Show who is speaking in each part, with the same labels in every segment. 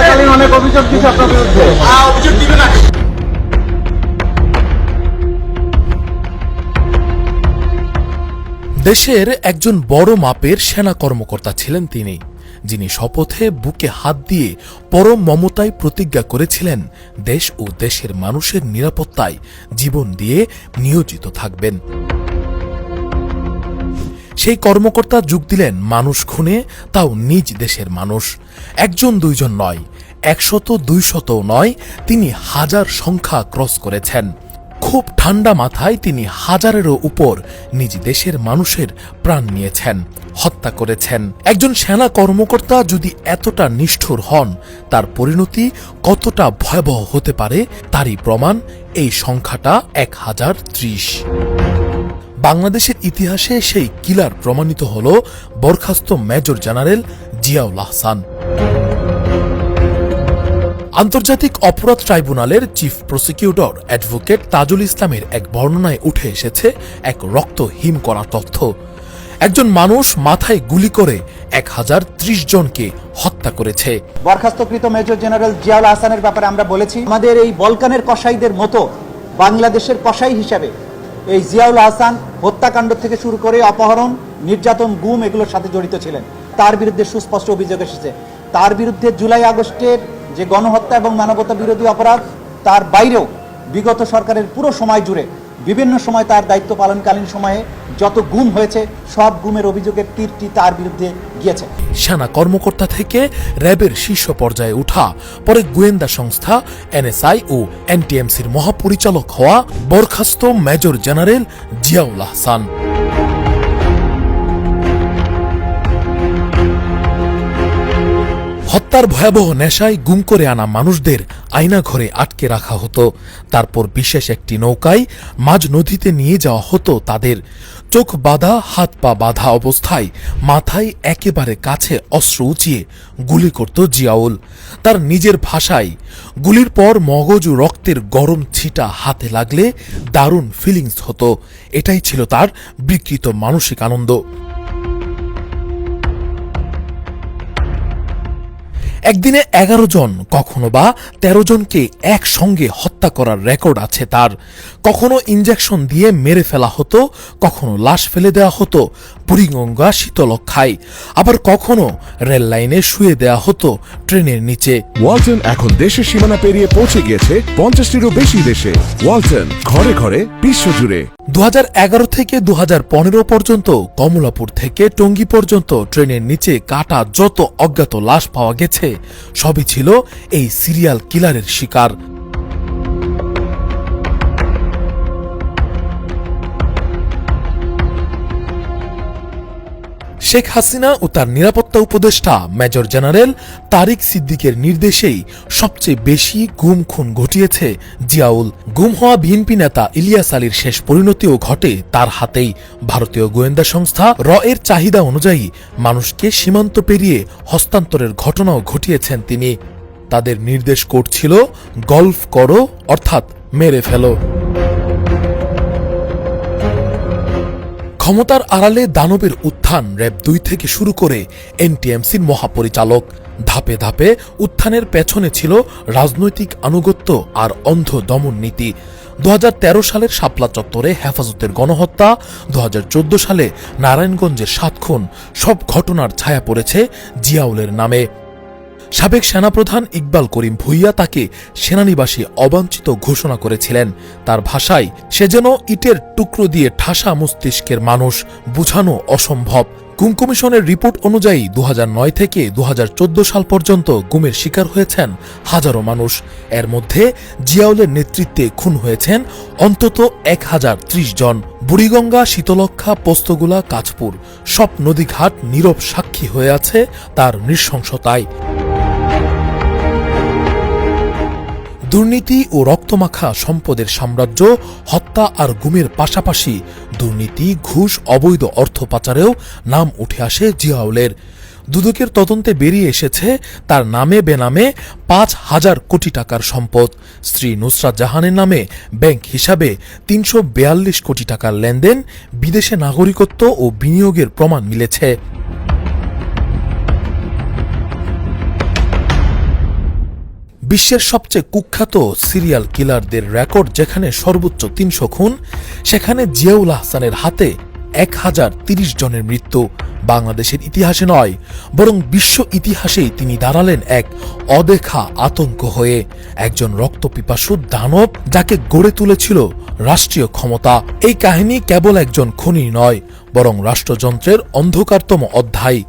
Speaker 1: Police আপনার বিরুদ্ধে।
Speaker 2: অভিযোগ দিবে না।
Speaker 3: দেশের একজন বড় মাপের সেনা কর্মকর্তা ছিলেন তিনি যিনি শপথে বুকে হাত দিয়ে পরম মমতায় প্রতিজ্ঞা করেছিলেন দেশ ও দেশের মানুষের নিরাপত্তায় জীবন দিয়ে নিয়োজিত থাকবেন। সেই কর্মকর্তা যোগ দিলেন মানুষ খুনে, তাও নিজ দেশের মানুষ। একজন দুইজন নয়, একশত দুইশত নয়, তিনি হাজার সংখ্যা ক্রস করেছেন। খুব ঠান্ডা মাথায় তিনি হাজারেরও উপর নিজ দেশের মানুষের প্রাণ নিয়েছেন, হত্যা করেছেন। একজন সেনা কর্মকর্তা যদি এতটা নিষ্ঠুর হন, তার পরিণতি কতটা ভয়াবহ হতে পারে, তারই প্রমাণ এই সংখ্যাটা এক হাজার ত্রিশ। বাংলাদেশের ইতিহাসে সেই কিলার প্রমাণিত হল বরখাস্ত মেজর জেনারেল জিয়াউল আহসান। আন্তর্জাতিক অপরাধ ট্রাইব্যুনালের চিফ প্রসিকিউটর অ্যাডভোকেট তাজুল ইসলামের এক বর্ণনায় উঠে এসেছে এক রক্ত হিম করা তথ্য। একজন মানুষ মাথায় গুলি করে এক হাজার ত্রিশ জনকে হত্যা করেছে।
Speaker 4: বরখাস্তকৃত মেজর জেনারেল জিয়াউল আহসানের ব্যাপারে আমরা বলেছি, আমাদের এই বলকানের কসাইদের মতো বাংলাদেশের কসাই হিসাবে এই জিয়াউল হাসান হত্যাকাণ্ড থেকে শুরু করে অপহরণ, নির্যাতন, গুম এগুলোর সাথে জড়িত ছিলেন। তার বিরুদ্ধে সুস্পষ্ট অভিযোগ এসেছে। তার বিরুদ্ধে জুলাই আগস্টের যে গণহত্যা এবং মানবতা বিরোধী অপরাধ, তার বাইরেও বিগত সরকারের পুরো সময় জুড়ে বিভিন্ন সময় তার দায়িত্ব পালনকালীন সময়ে যত গুম হয়েছে, সব গুমের অভিযোগের তীরটি তার বিরুদ্ধে গিয়েছে।
Speaker 3: সেনা কর্মকর্তা থেকে র্যাবের শীর্ষ পর্যায়ে উঠা পরে গোয়েন্দা সংস্থা, এনএসআই ও এনটিএমসির মহাপরিচালক হওয়া বরখাস্ত মেজর জেনারেল জিয়াউল আহসান। হত্যার ভয়াবহ নেশায় গুম করে আনা মানুষদের আয়না ঘরে আটকে রাখা হতো। তারপর বিশেষ একটি নৌকায় মাঝ নদীতে নিয়ে যাওয়া হতো তাদের। চোখ বাঁধা, হাত পা বাঁধা অবস্থায় মাথায় একেবারে কাছে অস্ত্র উঁচিয়ে গুলি করত জিয়াউল। তার নিজের ভাষায়, গুলির পর মগজ ও রক্তের গরম ছিটা হাতে লাগলে দারুণ ফিলিংস হতো। এটাই ছিল তার বিকৃত মানসিক আনন্দ। একদিনে এগারো জন, কখনো বা তেরো জনকে একসঙ্গে হত্যা করার রেকর্ড আছে তার। কখনো ইঞ্জেকশন দিয়ে মেরে ফেলা হতো, কখনো লাশ ফেলে দেওয়া হতো বুড়িগঙ্গা শীতলক্ষায় আবার কখনো রেল লাইনে শুয়ে দেওয়া হতো ট্রেনের নিচে।
Speaker 5: ওয়ালটন এখন দেশের সীমানা পেরিয়ে পৌঁছে গিয়েছে পঞ্চাশটিরও বেশি দেশে। ওয়ালটন ঘরে ঘরে বিশ্বজুড়ে।
Speaker 3: দু হাজার এগারো থেকে দু হাজার পনেরো পর্যন্ত কমলাপুর থেকে টঙ্গী পর্যন্ত ট্রেনের নিচে কাটা যত অজ্ঞাত লাশ পাওয়া গেছে সবই ছিল এই সিরিয়াল কিলারের শিকার। শেখ হাসিনা ও তার নিরাপত্তা উপদেষ্টা মেজর জেনারেল তারিক সিদ্দিকের নির্দেশেই সবচেয়ে বেশি গুম খুন ঘটিয়েছে জিয়াউল। গুম হওয়া বিএনপি নেতা ইলিয়াস আলীর শেষ পরিণতিও ঘটে তার হাতেই। ভারতীয় গোয়েন্দা সংস্থা র এর চাহিদা অনুযায়ী মানুষকে সীমান্ত পেরিয়ে হস্তান্তরের ঘটনাও ঘটিয়েছেন তিনি। তাদের নির্দেশ করছিল গল্ফ করো অর্থাৎ মেরে ফেলো। ক্ষমতার আড়ালে দানবের উত্থান র্যাব দুই থেকে শুরু করে এনটিএমসির মহাপরিচালক। ধাপে ধাপে উত্থানের পেছনে ছিল রাজনৈতিক আনুগত্য আর অন্ধ দমন নীতি। দু হাজার তেরো সালের শাপলা চত্বরে হেফাজতের গণহত্যা দু হাজার চোদ্দ সালে নারায়ণগঞ্জের সাত খুন সব ঘটনার ছায়া পড়েছে জিয়াউলের নামে। সাবেক সেনাপ্রধান ইকবাল করিম ভুইয়া তাকে সেনানিবাসে অবাঞ্ছিত ঘোষণা করেছিলেন। তার ভাষায়, সে যেন ইটের টুকরো দিয়ে ঠাসা মস্তিষ্কের মানুষ বুঝানো অসম্ভব। গুম কমিশনের রিপোর্ট অনুযায়ী দুহাজার নয় থেকে দুহাজার চোদ্দ সাল পর্যন্ত গুমের শিকার হয়েছেন হাজারো মানুষ। এর মধ্যে জিয়াউলের নেতৃত্বে খুন হয়েছেন অন্তত এক হাজার ত্রিশ জন। বুড়িগঙ্গা শীতলক্ষা পোস্তগুলা, কাঁচপুর সব নদীঘাট নীরব সাক্ষী হয়ে আছে তার নৃশংসতায়। দুর্নীতি ও রক্তমাখা সম্পদের সাম্রাজ্য, হত্যা আর গুমের পাশাপাশি দুর্নীতি, ঘুষ, অবৈধ অর্থ পাচারেও নাম উঠে আসে জিয়াউলের। দুদকের তদন্তে বেরিয়ে এসেছে তার নামে বেনামে পাঁচ হাজার কোটি টাকার সম্পদ। স্ত্রী নুসরাত জাহানের নামে ব্যাংক হিসাবে তিনশো কোটি টাকার লেনদেন, বিদেশে নাগরিকত্ব ও বিনিয়োগের প্রমাণ মিলেছে। বিশ্বের সবচেয়ে কুখ্যাত সিরিয়াল কিলারদের রেকর্ড যেখানে সর্বোচ্চ তিনশো খুন, সেখানে জিয়াউল আহসানের হাতে এক হাজার তিরিশ জনের মৃত্যু। বাংলাদেশের ইতিহাসে নয়, বরং বিশ্ব ইতিহাসেই তিনি দাঁড়ালেন এক অদেখা আতঙ্ক হয়ে। একজন রক্তপিপাসু দানব যাকে গড়ে তুলেছিল রাষ্ট্রীয় ক্ষমতা। এই কাহিনী কেবল একজন খুনি নয়, বরং রাষ্ট্রযন্ত্রের অন্ধকারতম অধ্যায়।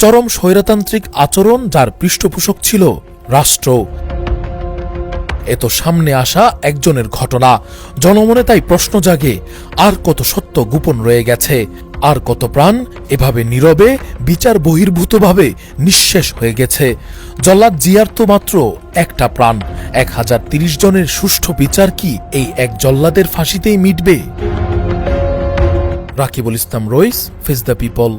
Speaker 3: চরম স্বৈরতান্ত্রিক আচরণ যার পৃষ্ঠপোষক ছিল রাষ্ট্র। এত সামনে আসা একজনের ঘটনা। জনমনে তাই প্রশ্ন জাগে, আর কত সত্য গোপন রয়ে গেছে, আর কত প্রাণ এভাবে নীরবে, বিচার বহির্ভূতভাবে নিঃশেষ হয়ে গেছে। জল্লাদ জিয়ার তো মাত্র একটা প্রাণ। এক হাজার তিরিশ জনের সুষ্ঠু বিচার কি এই এক জল্লাদের ফাঁসিতেই মিটবে? Rakibul Islam Rais, face the people.